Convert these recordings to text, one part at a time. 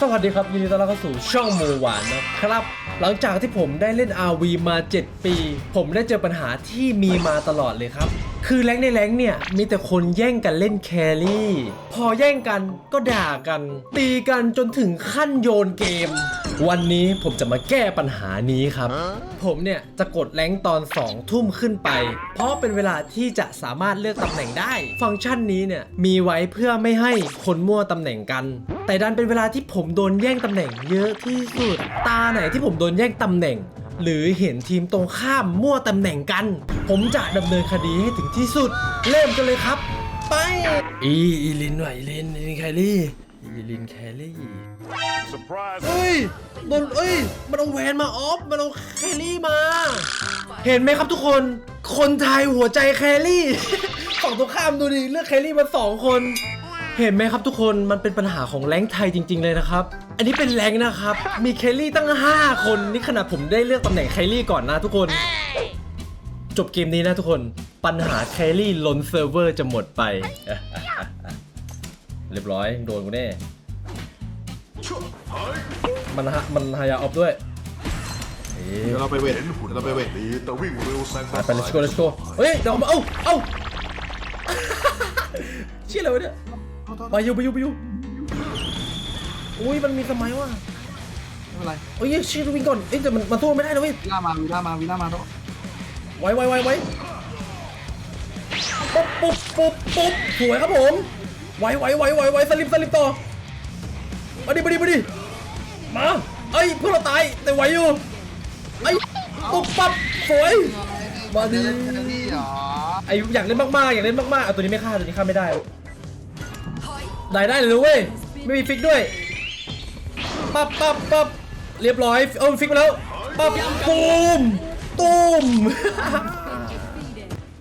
สวัสดีครับยินดีต้อนรับเข้าสู่ช่องโมหวานนะครับ หลังจากที่ผมได้เล่น RV มา 7 ปี ผมได้เจอปัญหาที่มีมาตลอดเลยครับ คือแรงในแรงเนี่ย มีแต่คนแย่งกันเล่นแครี่ พอแย่งกันก็ด่ากัน ตีกันจนถึงขั้นโยนเกม วันนี้ผมจะมาแก้ปัญหานี้ครับ ผมเนี่ยจะกดแรงตอน 2 ทุ่มขึ้นไป เพราะเป็นเวลาที่จะสามารถเลือกตำแหน่งได้ ฟังก์ชันนี้เนี่ยมีไว้เพื่อไม่ให้คนมั่วตำแหน่งกัน แต่ดันเป็นเวลาที่ผมโดนแย่งตำแหน่งเยอะที่สุด ตาไหนที่ผมโดนแย่งตำแหน่ง หรือเห็นทีมตรงข้ามมั่วตำแหน่งกัน ผมจะดำเนินคดีให้ถึงที่สุด เริ่มกันเลยครับ ไป อีอีลินว่ะอีลินอีลินแคลรี่อีลินแคลรี่ เฮ้ยโดนเอ้ย มันเอาแวนมาออฟ มันเอาแครี่มา เห็นไหมครับทุกคน คนไทยหัวใจแครี่ ฝั่งตรงข้ามดูดิ เลือกแครี่มาสองคน เห็นไหมครับทุกคน มันเป็นปัญหาของแรงไทยจริง ๆ เลยนะครับ อันนี้เป็นแรงนะครับ มีแครี่ตั้ง 5 คน นี่ขนาดผมได้เลือกตำแหน่งแครี่ก่อนนะทุกคน จบเกมนี้นะทุกคน ปัญหาแครี่ล้นเซิร์ฟเวอร์จะหมดไป เรียบร้อย โดนกูแน่ มันฮะมันฮายาออฟด้วยเอ๊ะเดี๋ยวเราไปเวทเห็นหุ่นเดี๋ยวเราไปเวทดีแต่วิ่งเร็วแซงไปไป let's go let's go เฮ้ยเดี๋ยวเอาเอ้าเอ้าเชี่ยอะไรวะเนี่ยไปอยู่ไปอยู่ไปอยู่อุ้ยมันมีสมัยว่ะไม่เป็นไรเอ้ยเชี่ยวิ่งก่อนเอ้ยแต่มันมันสู้ไม่ได้นะเว้ยวิล่ามาวิล่ามาวิล่ามาโตไว้ไว้ไว้ไว้ปุ๊บปุ๊บปุ๊บปุ๊บสวยครับผมไว้ไว้ไว้ไว้ไว้สลิปสลิปต่อ มาดิมาดิมาดิมาเอ้ยพวกเราตายแต่ไหวอยู่ไอ้ยปุ๊บปั๊บสวยมาดินี่เหรอไออยากเล่นมากๆอยากเล่นมากๆเอาตัวนี้ไม่ฆ่าตัวนี้ฆ่าไม่ได้ได้ได้เลยนะเว้ยไม่มีฟิกด้วยปั๊บปั๊บปั๊บเรียบร้อยเอาฟิกมาแล้วปั๊บตูมตูม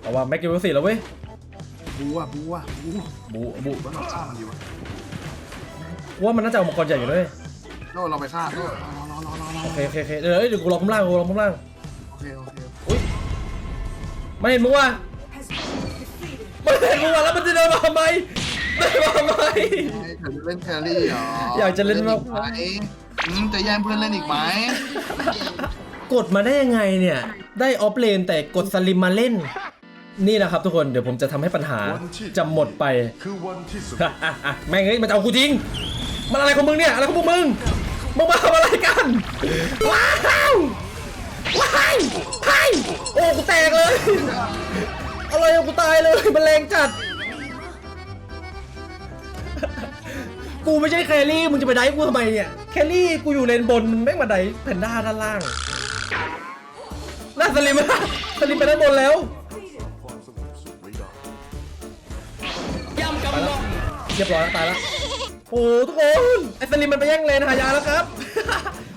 เอาว่าแม็กกิวสี่แล้วเว้ยบูอะบูอะบูบูบูว่าเราฆ่ามันดีวะ ว่ามันน่าจะเอามังกรใหญ่อยู่ด้วยโตเราไปฆ่าโตรอรอรอรอรอโอเคโอเคโอเคเดี๋ยวเอ้ยเดี๋ยวกูรอข้างล่างกูรอข้างล่างโอเคโอเคอุ้ยไม่เห็นมึงว่ะไม่เห็นมึงว่ะแล้วมันจะเดินมาทำไมเดินมาทำไมเธอจะเล่นแครี่เหรออยอากจะเล่นมาก ไหมอืมจะแย่งเพื่อนเล่นอีกไหมกดมาได้ยังไงเนี่ย ได้ออฟเลนแต่กดสลิมมาเล่น นี่นะครับทุกคนเดี๋ยวผมจะทำให้ปัญหาจะหมดไป คือวันที่สุด แม่งเอ้ยมันจะเอากูจริง มันอะไรของมึงเนี่ย อะไรของพวกมึง มึงมาทำอะไรกัน ว้าว ว้ายไายโอ้ กูแตกเลย อะไรอะกูตายเลยมันแรงจัด กูไม่ใช่แครี่ มึงจะไปไดฟ์กูทำไมเนี่ย แครี่กูอยู่เลนบนมึงแม่งมาไดฟ์แพนด้าด้านล่าง น่าสลิมอะสลิมไปด้านบนแล้วความสงบสุขไม่ได้ไปแล้วเรียบร้อยแล้วตายแล้ว โอ้โหทุกคนไอสลิมมันไปแย่งเลนหายาแล้วครับ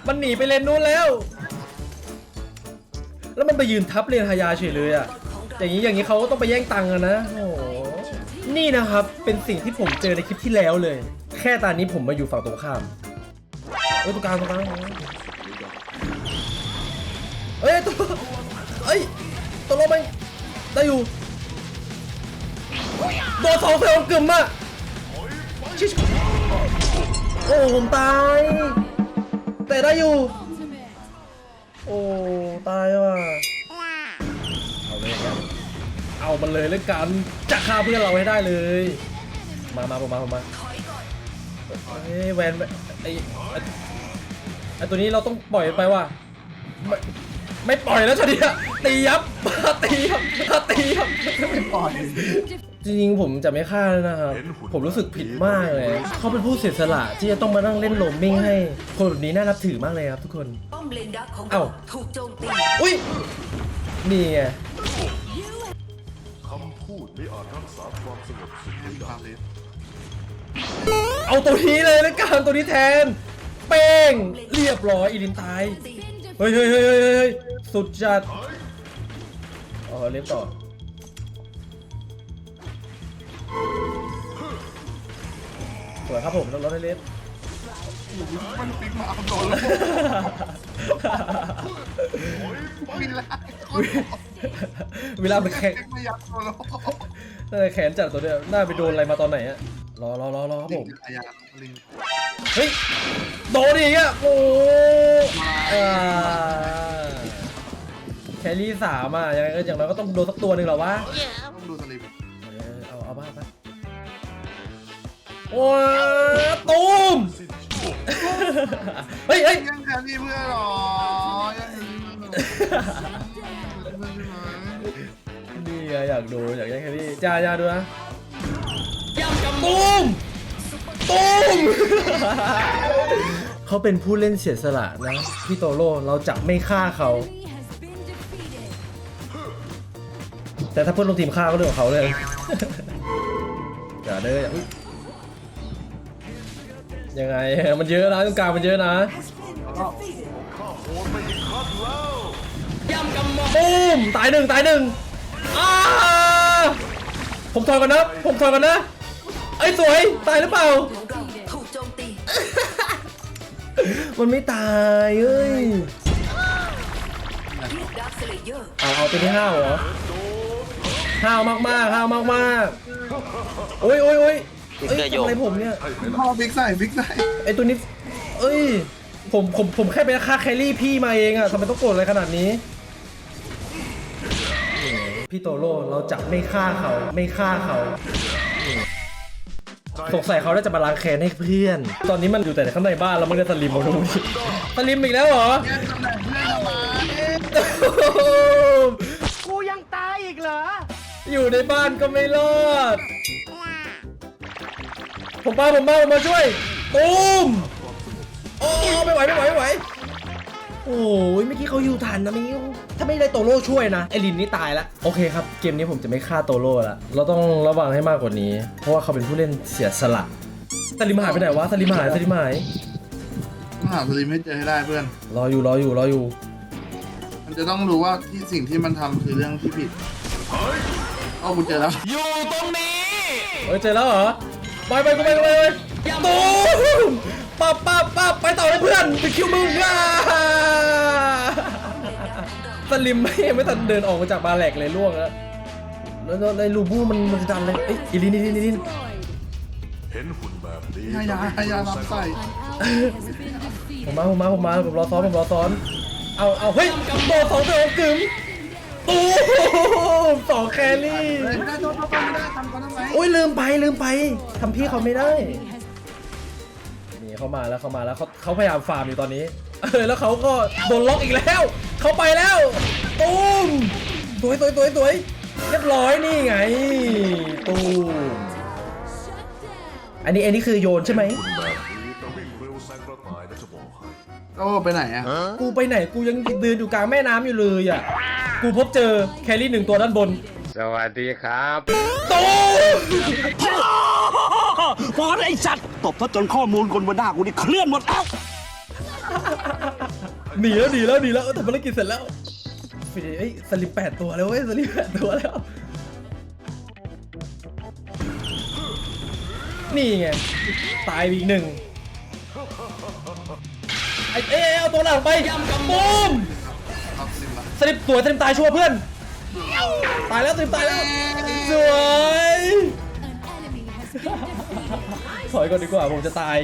มันหนีไปเลนนู้นแล้ว แล้วมันไปยืนทับเลนหายาเฉยเลยอะอย่างนี้อย่างนี้เขาก็ต้องไปแย่งตังค์นะโอ้โหนี่นะครับเป็นสิ่งที่ผมเจอในคลิปที่แล้วเลย แค่ตอนนี้ผมมาอยู่ฝั่งตรงข้ามเอ้ยตรงกลางตรงกลางเอ้ยตัวเอ้ยตัวลบไปได้อยู่โดนสองเซลล์กึ่มอะชิช โอ้ผมตาย แต่ได้อยู่ โอ้ ตายว่ะ เอาเลยกันเอามันเลยเล่นกัน จะฆ่าเพื่อนเราให้ได้เลย มามาผมมาผมมาเฮ้ยแวนไอ้ไอ้ตัวนี้เราต้องปล่อยไปว่ะไม่ไม่ปล่อยแล้วชะเดียตียับตียับตียับไม่ปล่อย ริงๆผมจะไม่ฆ่าแล้วนะครับ ผมรู้สึกผิดมากเลย เขาเป็นผู้เสียสละที่จะต้องมานั่งเล่นโรมมิ่งให้ คนแบบนี้น่านับถือมากเลยครับทุกคน ป้อมเลนดักของเอ้าเราถูกโจมตี อุ้ยนี่ไงคำพูดไม่อาจรักษาความสงบสุขไว้คได้วามเลสเอาตัวนี้เลยแล้วกันตัวนี้แทน เป้ง เรียบร้อยอีลินตาย เฮ้ยเฮ้ยเฮ้ยเฮ้ยเฮ้ยสุดจัดอ๋อเล็บต่อ สวยครับผมแล้วรถได้เล็บมันปิงมาเอาโดนแล้ววิลล่าคนเวลามันแข็งปิงมายัดโดนแล้วน่าจะแขนจัดตัวเดียวน่าไปโดนอะไรมาตอนไหนอะรอรอรอรอครับผมลิงอายาลิงแคเฮ้ยโดนอีกอะโอ้อ่าแครี่สามอะยังไงก็อย่างน้อยก็ต้องโดนสักตัวหนึ่งเหรอวะต้องดูสลิปเออเอาเอาบ้างไป โอ้ยตูมเฮ้ยเฮ้ยยังแครี่เพื่อนหรอยังแครี่เพื่อนหรอนี่ไงอยากดูอยากแย่งแครี่จ้าจ้าดูนะตูมตูมเขาเป็นผู้เล่นเสียสละนะพี่โตโร่เราจะไม่ฆ่าเขาแต่ถ้าเพื่อนลงทีมฆ่าก็เรื่องของเขาเลยอย่าเด้ออย่า ยยังไง มันเยอะนะตรงกลางมันเยอะนะปุ้มตายหนึ่งตายหนึ่งอ้าผมถอยก่อนนะ ผมถอยก่อนนะ ไอ้ยสวย ตายหรือเปล่าถูกโจมตีมันไม่ตายเอ้ยเรียกดาร์คสเลเยอร์เอาเอาตัวที่ห้าวเหรอห้าวมากๆห้าวมากๆโอ้ยโอ้ยโอ้ย เอ้ยทำอะไรผมเนี่ย พ่อบิ๊กใส่บิ๊กใส่ไอตัวนี้ เอ้ย ผมผมผมแค่ไปฆ่าแครี่พี่มาเองอะทำไมต้องโกรธอะไรขนาดนี้ พี่โตโร่เราจะไม่ฆ่าเขาไม่ฆ่าเขาสงสัยเขาน่าจะมาล้างแค้นให้เพื่อน ตอนนี้มันอยู่แต่ข้างในบ้านแล้วมันก็สลิมมาดูดิสลิมอีกแล้วเหรอแย่งตำแหน่งเพื่อนทำไมกูยังตายอีกเหรอ อยู่ในบ้านก็ไม่รอด ผมมาผมมาผมมาช่วยตูมโอ้ไม่ไหวไม่ไหวไม่ไหวโอ้ยเมื่อกี้เขาอยู่ทันนะมิวถ้าไม่ได้โตโร่ช่วยนะไอรินนี่ตายละโอเคครับเกมนี้ผมจะไม่ฆ่าโตโร่ละเราต้องระวังให้มากกว่านี้ เพราะว่าเขาเป็นผู้เล่นเสียสละสลิมหายไปไหนวะสลิมหายสลิมหายต้องหาสลิปให้เจอให้ได้เพื่อน รออยู่รออยู่รออยู่ มันจะต้องรู้ว่าที่สิ่งที่มันทำคือเรื่องที่ผิดเอ้ากูเจอแล้วเฮ้ยเจอแล้วเหรอ ไปไปกูไปกูไปไปตูมปั๊บปั๊บปั๊บไปต่อเลยเพื่อนไปคิวมึงอะสลิมไม่ไม่ทันเดินออกมาจากบาแหลกเลยล่วงแล้วแล้วแล้วในลูบูมันมันจะดันเลยเอ้ยอีลินอีลินอีลินเห็นหุ่นแบบนี้ให้ยาให้ยารับใส่ผมมาผมมาผมมาผมรอซ้อนผมรอซ้อนเอาเอาเฮ้ยโดนสองตัวกึ๋ม ตูมสองแครี่เฮ้ยไม่ได้โดนเขาไม่ได้ทำเขาทำไมโอ้ยลืมไปลืมไปทำพี่เขาไม่ได้นี่เขามาแล้วเขามาแล้วเขาเขาพยายามฟาร์มอยู่ตอนนี้เออแล้วเขาก็โดนล็อกอีกแล้วเขาไปแล้วตูมสวยสวยสวยสวยเรียบร้อยนี่ไงตูมอันนี้อันนี้คือโยนใช่ไหมหุ่นแบบนี้จะวิ่งเร็วแซงกระต่ายนะจะบอกให้ โอ้ไปไหนอะกูไปไหนกูยังเดินอยู่กลางแม่น้ำอยู่เลยอะ กูพบเจอแครี่หนึ่งตัวด้านบน สวัสดีครับตูมพอไอ้สัตว์ตบซะจนข้อมูลคนบนหน้ากูนี่เคลื่อนหมดแล้วหนีแล้วหนีแล้วหนีแล้วเออทำภารกิจเสร็จแล้วฟิเอ้ยสลิมแปดตัวแล้วเว้ยสลิมแปดตัวแล้ว นี่ไง ตายไปอีกหนึ่งไอ้เอ้ยเอาตัวหลังไปบูมรับ สลิปละสลิปสวยสลิมตายชัวร์เพื่อน ตายแล้วสลิมตายแล้วสวยถอยก่อนดีกว่าผมจะตาย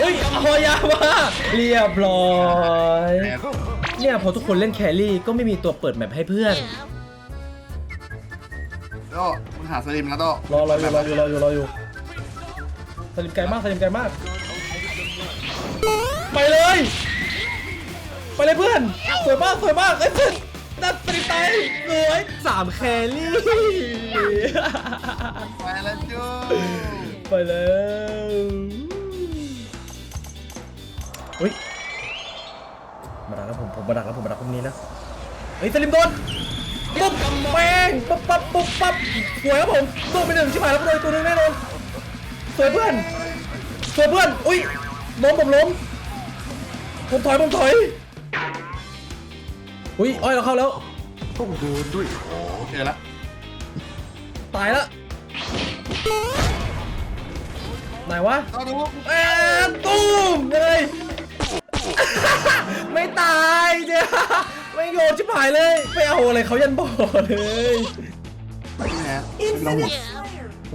เฮ้ยเอายามาเรียบร้อย เนี่ยพอทุกคนเล่นแครี่ก็ไม่มีตัวเปิดแมปให้เพื่อน โต้มึงหาสลิมแล้วโต้รอรออยู่รออยู่รออยู่รออยู่สลิมไกลมากสลิมไกลมาก ไปเลย ไปเลยเพื่อน สวยมากสวยมากเอ้ยเพื่อนนัดสลิมตายสวยสามแครี่ ไปแล้วจูไปแล้วเฮ้ย มาดักแล้วผมผมมาดักแล้วผมมาดักตรงนี้นะเฮ้ยสลิมโดนปุ๊บแป้งปุ๊บปั๊บปุ๊บปั๊บสวยครับผมโดนไปหนึ่งชิบหายแล้วโดนตัวหนึงแน่นอนสวยเพื่อนสวยเพื่อน อุ้ยล้มผมล้มผมถอยผมถอย อุ้ยอ้อยเราเข้าแล้ว ต้องเดินด้วยขอเจอละตายแล้วไหนวะโต้ดูแอนตูมเลย ไม่ตายเจ้าไม่โยนชิบหายเลยไปเอาอะไรเขายันบ่อเลยนี่แหละเราหัว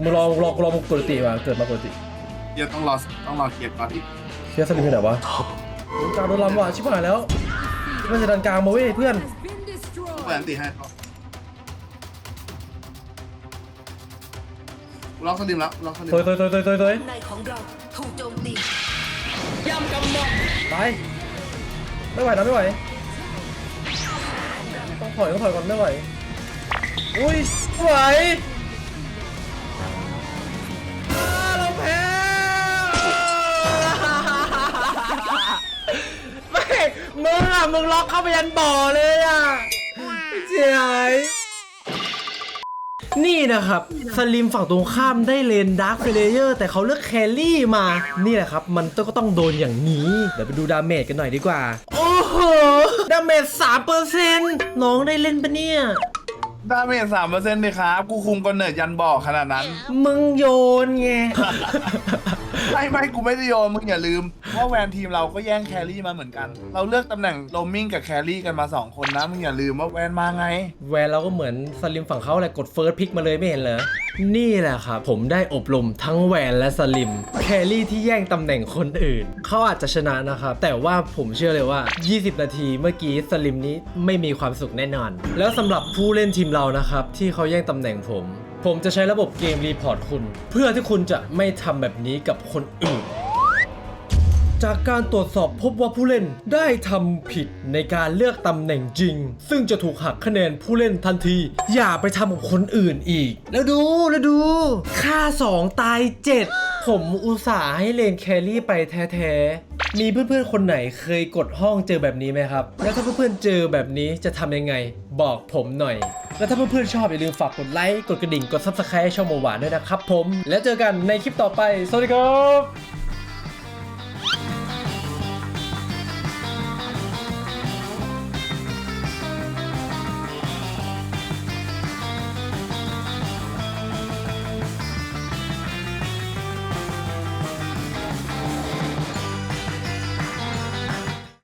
มึงรอมึงรอกูรอมึงปกติมาเกิดมาปกติเดี๋ยวต้องรอต้องรอเกียร์ก่อนอีกเชียร์สลิมอยู่ไหนวะกลางโดนลำว่ะชิบหายแล้ว มันจะดันกลางมาเว้ยเพื่อนเปิดอันตีให้เขากูล็อกสลิมแล้วกูล็อกสลิมเตยเตยเตยเตยเตยเตยในของเราถูกโจมตีตายไม่ไหวนะไม่ไหวต้องถอยต้องถอยก่อนไม่ไหวอุ้ยไม่ไหว ม่มึงอะมึงล็อกเข้าไปยันบ่อเลยอะเจ๋ยนี่นะครับ สลิมฝั่งตรงข้ามได้เลนดาร์คเฟลเยอร์แต่เขาเลือกแครี่มา นี่แหละครับ มันก็ต้องโดนอย่างนี้ เดี๋ยวไปดูดาเมจกันหน่อยดีกว่า โอ้โห ดาเมจ3%น้องได้เล่นปะเนี่ย ดาเมจสามเปอร์เซ็นต์เลยครับ กูคุมกอนเนิร์ดยันบอกขนาดนั้น มึงโยนไง ไม่ไม่กูไม่ได้โยนมึงอย่าลืมว่าแวนทีมเราก็แย่งแครี่มาเหมือนกัน เราเลือกตำแหน่งโรมมิ่งกับแครี่กันมา2คนนะมึงอย่าลืมว่าแวนมาไง แวนเราก็เหมือนสลิมฝั่งเขาแหละกดเฟิร์สพิกมาเลยไม่เห็นเหรอ นี่แหละครับ ผมได้อบรมทั้งแวนและสลิม แครี่ที่แย่งตำแหน่งคนอื่น เขาอาจจะชนะนะครับ แต่ว่าผมเชื่อเลยว่า 20 นาทีเมื่อกี้สลิมนี้ไม่มีความสุขแน่นอน แล้วสำหรับผู้เล่นทีมเรานะครับที่เขาแย่งตำแหน่งผม ผมจะใช้ระบบเกมรีพอร์ตคุณ เพื่อที่คุณจะไม่ทำแบบนี้กับคนอื่น จากการตรวจสอบพบว่าผู้เล่นได้ทำผิดในการเลือกตำแหน่งจริง ซึ่งจะถูกหักคะแนนผู้เล่นทันที อย่าไปทำกับคนอื่นอีก แล้วดูแล้วดู ค่า 2 ตาย 7 ผมอุตส่าห์ให้เลนแครี่ไปแท้ๆ มีเพื่อนๆคนไหนเคยกดห้องเจอแบบนี้ไหมครับ แล้วถ้าเพื่อนๆเจอแบบนี้จะทำยังไง บอกผมหน่อย และถ้าเพื่อนๆชอบอย่าลืมฝากกดไลค์ กดกระดิ่ง กด subscribe ให้ช่องโมหวานด้วยนะครับผม แล้วเจอกันในคลิปต่อไป สวัสดีครับ